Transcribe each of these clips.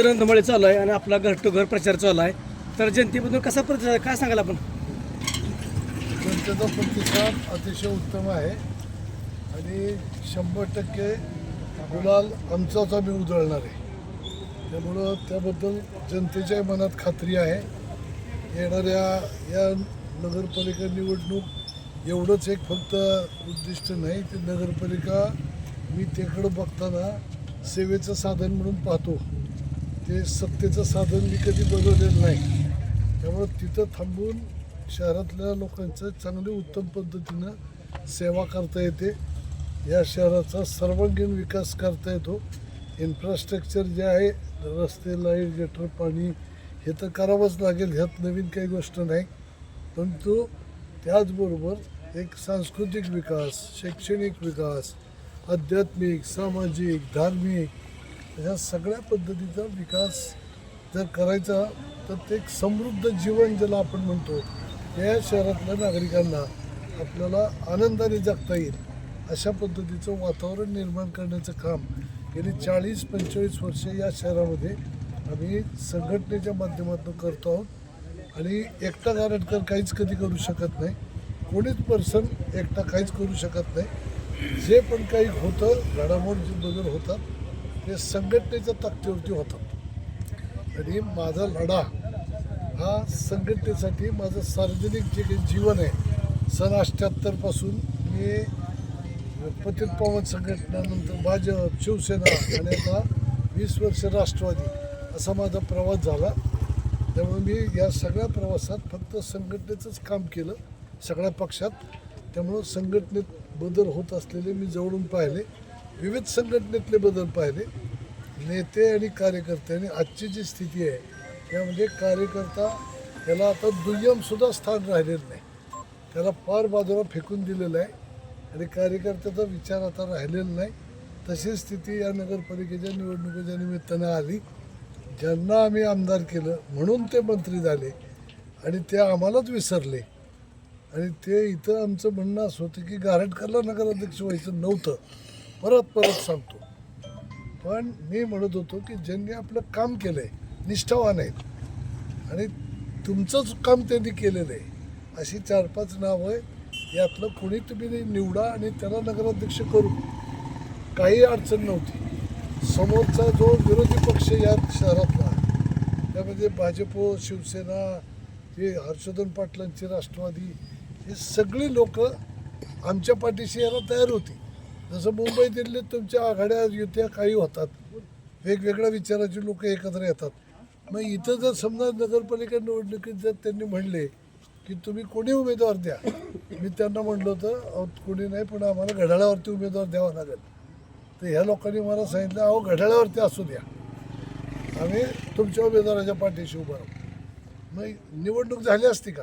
रंधमळे चालू आहे आणि आपला घर टू घर प्रचार चालू आहे. तर जनतेबद्दल कसा प्रचार काय सांगाल आपण? जनतेचा प्रतिसाद अतिशय उत्तम आहे. आणि शंभर टक्के गुलाल आमचाच आम्ही उधळणार आहे. त्यामुळं त्याबद्दल जनतेच्या मनात खात्री आहे. येणाऱ्या या नगरपालिका निवडणूक एवढंच एक फक्त उद्दिष्ट नाही ते नगरपालिका मी तिकडं बघताना सेवेचं साधन म्हणून पाहतो. ते सत्तेचं साधन मी कधी बनवलेलं नाही. त्यामुळं तिथं थांबून शहरातल्या लोकांचं चांगली उत्तम पद्धतीनं सेवा करता येते. या शहराचा सर्वांगीण विकास करता येतो. इन्फ्रास्ट्रक्चर जे आहे रस्ते लाइट गटर पाणी हे तर करावंच लागेल ह्यात नवीन काही गोष्ट नाही. परंतु त्याचबरोबर एक सांस्कृतिक विकास शैक्षणिक विकास आध्यात्मिक सामाजिक धार्मिक ह्या सगळ्या पद्धतीचा विकास जर करायचा तर ते एक समृद्ध जीवन ज्याला आपण म्हणतो या शहरातल्या नागरिकांना आपल्याला आनंदाने जगता येईल. अशा पद्धतीचं वातावरण निर्माण करण्याचं काम गेली चाळीस पंचेचाळीस वर्ष या शहरामध्ये आम्ही संघटनेच्या माध्यमातून करतो आहोत. आणि एकटा गारटकर काहीच कधी करू शकत नाही. कोणीच पर्सन एकटा काहीच करू शकत नाही. जे पण काही होतं घडामोड जे बदल होतात ते संघटनेच्या ताकदीवरती होतात आणि माझा लढा हा संघटनेसाठी माझं सार्वजनिक जे काही जीवन आहे सन अठ्ठ्याहत्तरपासून मी पतित पवन संघटनानंतर भाजप शिवसेना आणि आता वीस वर्ष राष्ट्रवादी असा माझा प्रवास झाला. त्यामुळे मी या सगळ्या प्रवासात फक्त संघटनेचंच काम केलं सगळ्या पक्षात. त्यामुळं संघटनेत बदल होत असलेले मी जवळून पाहिले. विविध संघटनेतले बदल पाहिले. नेते आणि कार्यकर्ते आणि आजची जी स्थिती आहे त्यामध्ये कार्यकर्ता त्याला आता दुय्यमसुद्धा स्थान राहिलेलं नाही. त्याला फार बाजूला फेकून दिलेलं आहे आणि कार्यकर्त्याचा विचार आता राहिलेला नाही. तशी स्थिती या नगरपालिकेच्या निवडणुकीच्या निमित्तानं आली. ज्यांना आम्ही आमदार केलं म्हणून ते मंत्री झाले आणि ते आम्हालाच विसरले. आणि ते इथं आमचं म्हणणं असं होतं की गारटकरला नगराध्यक्ष व्हायचं नव्हतं. परत परत सांगतो. पण मी म्हणत होतो की ज्यांनी आपलं काम केलं आहे निष्ठावान आहेत. आणि तुमचंच काम त्यांनी केलेलं आहे. अशी चार पाच नावं आहे यातलं कोणी तुम्ही निवडा आणि त्याला नगराध्यक्ष करू. काही अडचण नव्हती. समोरचा जो विरोधी पक्ष या शहरातला त्यामध्ये भाजप शिवसेना हे हर्षवर्धन पाटलांची राष्ट्रवादी हे सगळी लोक आमच्या पाठीशी यायला तयार होती. जसं मुंबई दिल्लीत तुमच्या आघाड्या युत्या काही होतात वेगवेगळ्या विचाराची लोक एकत्र येतात. मग इथं जर समजा नगरपालिका निवडणुकीत जर त्यांनी म्हणले की तुम्ही कोणी उमेदवार द्या मी त्यांना म्हणलं होतं अहो कोणी नाही पण आम्हाला घड्याळावरती उमेदवार द्यावा लागेल. तर ह्या लोकांनी मला सांगितलं अहो घड्याळावरती असू द्या. आम्ही तुमच्या उमेदवाराच्या पाठीशी उभं राहू. मग निवडणूक झाली असती का?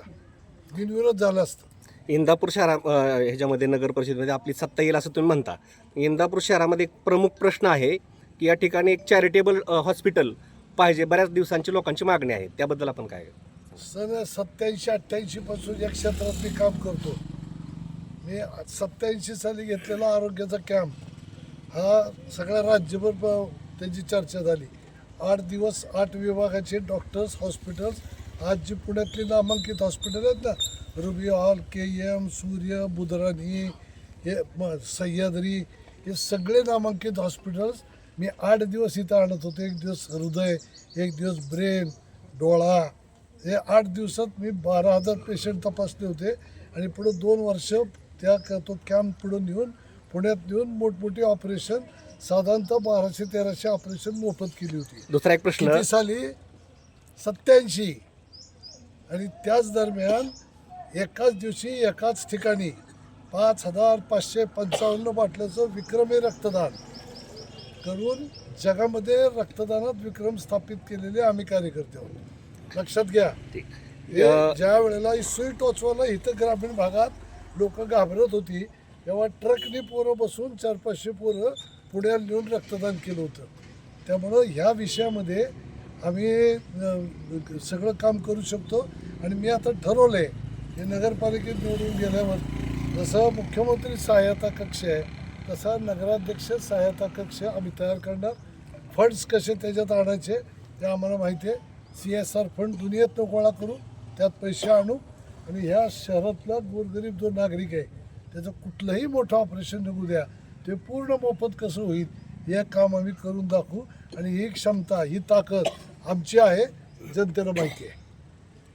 बिनविरोध झाला असतं. इंदापूर शहरा ह्याच्यामध्ये नगर परिषदेमध्ये आपली सत्ता येईल असं तुम्ही म्हणता. इंदापूर शहरामध्ये एक प्रमुख प्रश्न आहे की या ठिकाणी एक चॅरिटेबल हॉस्पिटल पाहिजे. बऱ्याच दिवसांची लोकांची मागणी आहे. त्याबद्दल आपण काय? सर सत्याऐंशी अठ्ठ्याऐंशी पासून या क्षेत्रात मी काम करतो. मी सत्याऐंशी साली घेतलेला आरोग्याचा कॅम्प हा सगळ्या राज्यभर त्याची चर्चा झाली. आठ दिवस आठ विभागाचे डॉक्टर्स हॉस्पिटल्स आज जी पुण्यातली नामांकित हॉस्पिटल आहेत ना रुबी हॉल के एम सूर्य बुधराणी हे म- सह्याद्री हे सगळे नामांकित हॉस्पिटल्स मी आठ दिवस इथं आणत होतो. एक दिवस हृदय एक दिवस ब्रेन डोळा हे आठ दिवसात मी बारा हजार पेशंट तपासले होते आणि पुढं दोन वर्ष त्या क- तो कॅम्प पुढं नेऊन पुण्यात नेऊन मोठमोठी ऑपरेशन साधारणतः बाराशे तेराशे ऑपरेशन मोफत केली होती. दुसरा एक प्रश्न. साली? सत्याऐंशी आणि त्याच दरम्यान एकाच दिवशी एकाच ठिकाणी पाच हजार पाचशे पंचावन्न बाटल्याचं विक्रमी रक्तदान करून जगामध्ये रक्तदानात विक्रम स्थापित केलेले आम्ही कार्यकर्ते आहोत. लक्षात घ्या. ज्या वेळेला ही सुई टोचवायला इथं ग्रामीण भागात लोक घाबरत होती तेव्हा ट्रकने पोरं बसून चार पाचशे पोरं पुण्याला नेऊन रक्तदान केलं होतं. त्यामुळं ह्या विषयामध्ये आम्ही सगळं काम करू शकतो. आणि मी आता ठरवलं आहे हे नगरपालिकेत निवडून गेल्यावर जसं मुख्यमंत्री सहायता कक्ष आहे तसा नगराध्यक्ष सहायता कक्ष आम्ही तयार करणार. फंड्स कसे त्याच्यात आणायचे ते आम्हाला माहिती आहे. सी एस आर फंड दुनियेत गोळा करू त्यात पैसे आणू. आणि ह्या शहरातला गोरगरीब जो नागरिक आहे त्याचं कुठलंही मोठं ऑपरेशन निघू द्या. ते पूर्ण मोफत कसं होईल हे काम आम्ही करून दाखवू. आणि ही क्षमता ही ताकद आमची आहे जनतेला माहिती आहे.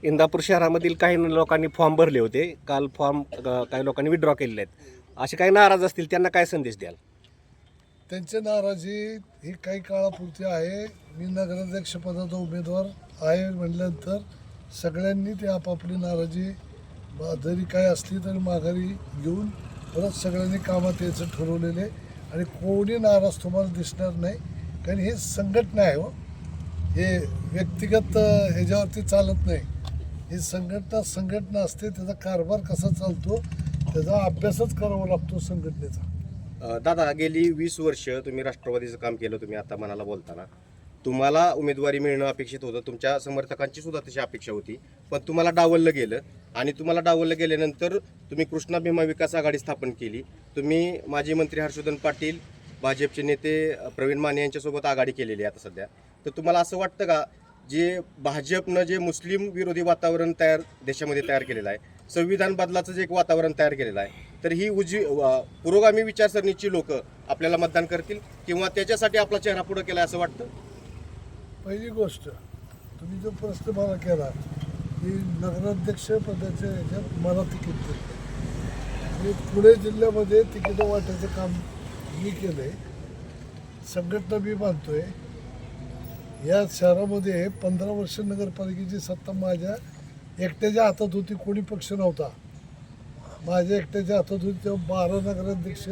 इंदापूर शहरामधील काही लोकांनी फॉर्म भरले होते. काल फॉर्म काही लोकांनी विड्रॉ केलेले आहेत. असे काही नाराज असतील त्यांना काय संदेश द्याल? त्यांची नाराजी ही काही काळापुरती आहे. मी नगराध्यक्षपदाचा उमेदवार आहे म्हटल्यानंतर सगळ्यांनी ते आपापली नाराजी जरी काय असली तरी माघारी घेऊन परत सगळ्यांनी कामात यायचं ठरवलेलं आहे. आणि कोणी नाराज तुम्हाला दिसणार नाही. कारण हे संघटना आहे हो. हे व्यक्तिगत ह्याच्यावरती चालत नाही. ही संघटना संघटना असते त्याचा कारभार कसा चालतो त्याचा अभ्यासच करावा लागतो संघटनेचा. दादा गेली वीस वर्ष तुम्ही राष्ट्रवादीचं काम केलं तुम्ही आता मनाला बोलताना. तुम्हाला उमेदवारी मिळणं अपेक्षित होतं तुमच्या समर्थकांची सुद्धा तशी अपेक्षा होती. पण तुम्हाला डावललं गेलं आणि तुम्हाला डावललं गेल्यानंतर तुम्ही कृष्णा भीमा विकास आघाडी स्थापन केली. तुम्ही माजी मंत्री हर्षवर्धन पाटील भाजपचे नेते प्रवीण माने यांच्यासोबत आघाडी केलेली आहे आता सध्या. तर तुम्हाला असं वाटतं का जे भाजपनं जे मुस्लिम विरोधी वातावरण तयार देशामध्ये तयार केलेलं आहे संविधान बदलाचं जे एक वातावरण तयार केलेलं आहे तर ही उजवी पुरोगामी विचारसरणीची लोक आपल्याला मतदान करतील किंवा त्याच्यासाठी आपला चेहरा पुढे केला असं वाटतं? पहिली गोष्ट तुम्ही जो प्रश्न मला केला की नगराध्यक्ष पदाच्या ह्याच्यात मला तिकीट आणि म्हणजे पुणे जिल्ह्यामध्ये तिकीट वाटायचं काम मी केलं आहे संघटना मी बांधतोय या शहरामध्ये पंधरा वर्ष नगरपालिकेची सत्ता माझ्या एकट्याच्या हातात होती कोणी पक्ष नव्हता. माझ्या एकट्याच्या हातात होती तेव्हा बारा नगराध्यक्ष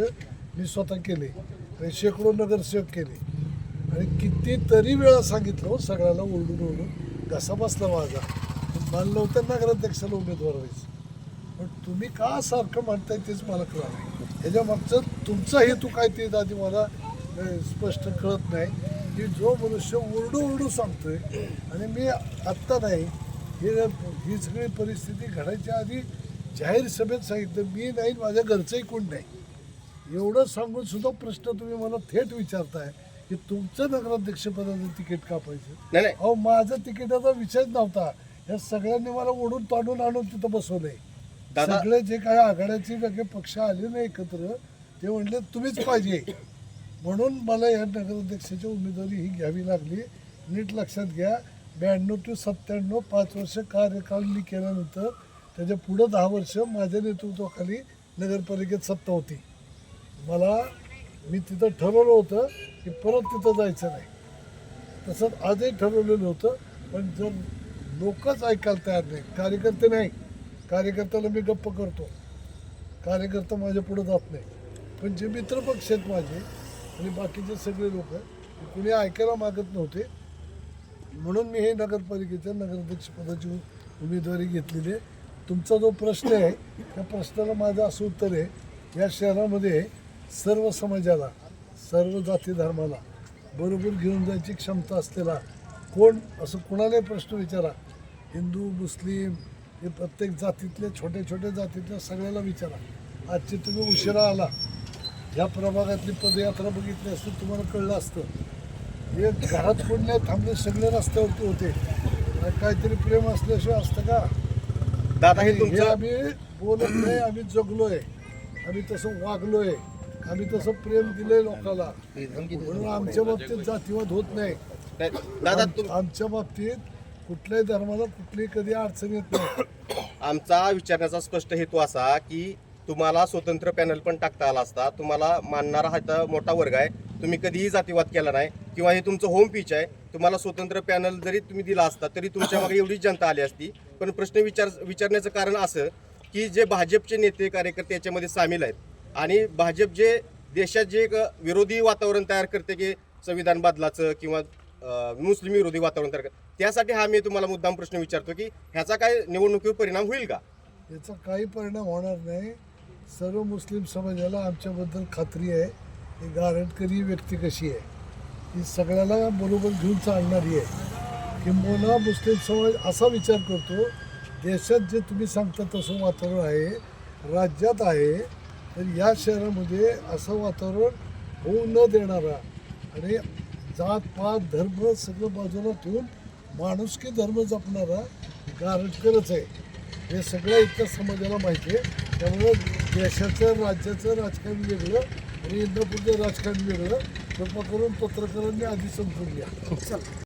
मी स्वतः केले आणि शेकडो नगरसेवक केले. आणि कितीतरी वेळा सांगितलं हो सगळ्याला ओरडून ओरडून. घसा बसला माझा. मानलं होतं नगराध्यक्षाला उमेदवार व्हायचं. पण तुम्ही का सारखं म्हणताय तेच मला कळलं. ह्याच्या मागचं तुमचा हेतू काय ते आधी मला स्पष्ट कळत नाही. की जो मनुष्य ओरडू ओरडू सांगतोय आणि मी आत्ता नाही हे ही सगळी परिस्थिती घडायच्या आधी जाहीर सभेत सांगितलं मी नाही माझ्या घरचंही कोण नाही. एवढं सांगून सुद्धा प्रश्न तुम्ही मला थेट विचारताय की तुमचं नगराध्यक्षपदाचं तिकीट कापायचं. अहो माझा तिकिटाचा विषयच नव्हता. या सगळ्यांनी मला ओढून ताडून आणून तिथं बसवलंय. दादा- सगळे जे काही आघाड्याचे वेगळे पक्ष आले ना एकत्र ते म्हणले तुम्हीच पाहिजे. म्हणून मला या नगराध्यक्षाची उमेदवारी ही घ्यावी लागली. नीट लक्षात घ्या ब्याण्णव टू सत्त्याण्णव पाच वर्ष कार्यकाळ मी केल्यानंतर त्याच्या पुढं दहा वर्ष माझ्या नेतृत्वाखाली नगरपालिकेत सत्ता होती. मला मी तिथं ठरवलं होतं की परत तिथं जायचं नाही. तसंच आजही ठरवलेलं होतं पण जर लोकच ऐकायला तयार नाही कार्यकर्ते नाही कार्यकर्त्याला मी गप्प करतो. कार्यकर्ता माझ्या पुढे जात नाही. पण जे मित्रपक्ष आहेत माझे आणि बाकीचे सगळे लोक कुणी ऐकायला मागत नव्हते. म्हणून मी हे नगरपालिकेच्या नगराध्यक्षपदाची उमेदवारी घेतलेली आहे. तुमचा जो प्रश्न आहे त्या प्रश्नाला माझं असं उत्तर आहे या शहरामध्ये सर्व समाजाला सर्व जाती धर्माला बरोबर घेऊन जायची क्षमता असलेला कोण असं कुणालाही प्रश्न विचारा. हिंदू मुस्लिम हे प्रत्येक जातीतल्या छोट्या छोट्या जातीतल्या सगळ्याला विचारा. आजचे तुम्ही उशिरा आला. ह्या प्रभागातली पदयात्रा बघितली असती तुम्हाला कळलं असतं. हे घरात कोण नाही थांबले सगळे रस्त्यावरती होते. काहीतरी प्रेम असल्याशिवाय असतं का? दादा हे तुमचं आम्ही बोलत नाही आम्ही जगलोय. आम्ही तसं वागलोय. आम्ही तसं प्रेम दिलंय लोकांना म्हणून आमच्या बाबतीत जातीवाद होत नाही. दादा आमच्या बाबतीत कुठल्याही धर्माला कुठलीही कधी अडचण येत नाही. आमचा विचारण्याचा स्पष्ट हेतू असा की तुम्हाला स्वतंत्र पॅनल पण टाकता आला असता तुम्हाला मानणारा हा तर मोठा वर्ग आहे तुम्ही कधीही जातीवाद केला नाही किंवा हे तुमचं होम पिच आहे तुम्हाला स्वतंत्र पॅनल जरी तुम्ही दिला असता तरी तुमच्या मागे एवढीच जनता आली असती. पण प्रश्न विचार विचारण्याचं कारण असं की जे भाजपचे नेते कार्यकर्ते याच्यामध्ये सामील आहेत आणि भाजप जे देशात जे एक विरोधी वातावरण तयार करते की संविधान बदलाचं किंवा मुस्लिम विरोधी वातावरण तयार करते त्यासाठी हा मी तुम्हाला मुद्दाम प्रश्न विचारतो की ह्याचा काय निवडणुकीवर परिणाम होईल का? याचा काही परिणाम होणार नाही. सर्व मुस्लिम समाजाला आमच्याबद्दल खात्री आहे. ही गारटकरी व्यक्ती कशी आहे? ही सगळ्याला बरोबर घेऊन चालणारी आहे. किंबहुना मुस्लिम समाज असा विचार करतो देशात जे तुम्ही सांगता तसं वातावरण आहे राज्यात आहे तर या शहरामध्ये असं वातावरण होऊ न देणारा आणि जात पात धर्म सगळं बाजूला ठेवून माणुसकी धर्म जपणारा गारटकरच आहे. हे सगळ्या इतक्या समाजाला माहिती आहे. त्यामुळं देशाचं राज्याचं राजकारण वेगळं आणि इंदापूरचं राजकारण वेगळं. कृपा करून पत्रकारांनी आधी समजून घ्या. चला.